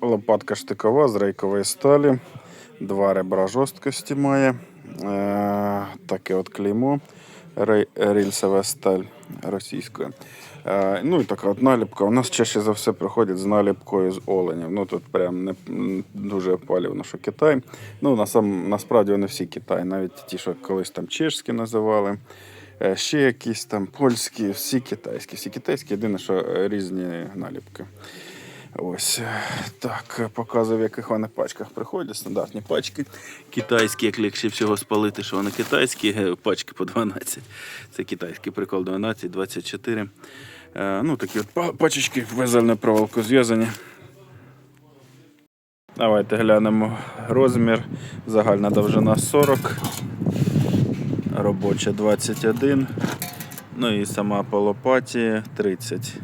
Лопатка штикова з рейкової сталі. Два ребра жорсткості має. Е, таке от клеймо. Рільсова сталь російською. Е, ну і така от наліпка. У нас чаще за все приходять з наліпкою з оленів. Ну тут прям не дуже палівно, що Китай. Ну насам, насправді вони всі Китай, навіть ті, що колись там чешські називали. Е, Ще якісь там польські, всі китайські. Всі китайські, єдине, що е, різні наліпки. Ось е, так, показую, в яких вони пачках приходять. Стандартні пачки. Китайські, як легше всього спалити, що вони китайські, е, пачки по 12. Це китайський прикол 12, 24. Е, Ну, такі от па- пачечки везельною проволокою зв'язані. Давайте глянемо розмір. Загальна довжина 40, робоча 21. Ну і сама по лопаті 30.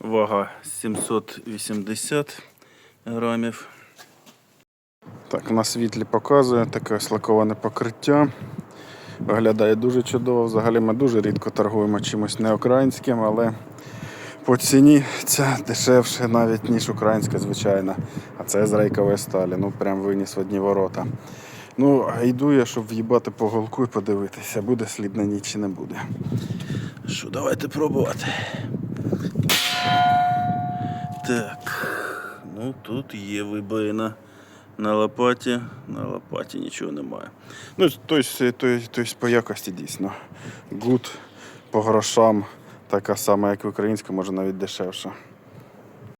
Вага 780 грамів. Так, на світлі показує таке ось лаковане покриття. Виглядає дуже чудово. Взагалі ми дуже рідко торгуємо чимось неукраїнським, але по ціні ця дешевше навіть, ніж українська, звичайна. А це з рейкової сталі. Ну прям виніс в одні ворота. Ну, а йду я, щоб в'їбати по голку і подивитися, буде слід на ніч чи не буде. Що, давайте пробувати. Так. Ну тут є вибоїна на лопаті. На лопаті нічого немає. Ну, тобто, тобто, тобто по якості дійсно. Гуд по грошам така сама, як і українська, може навіть дешевша.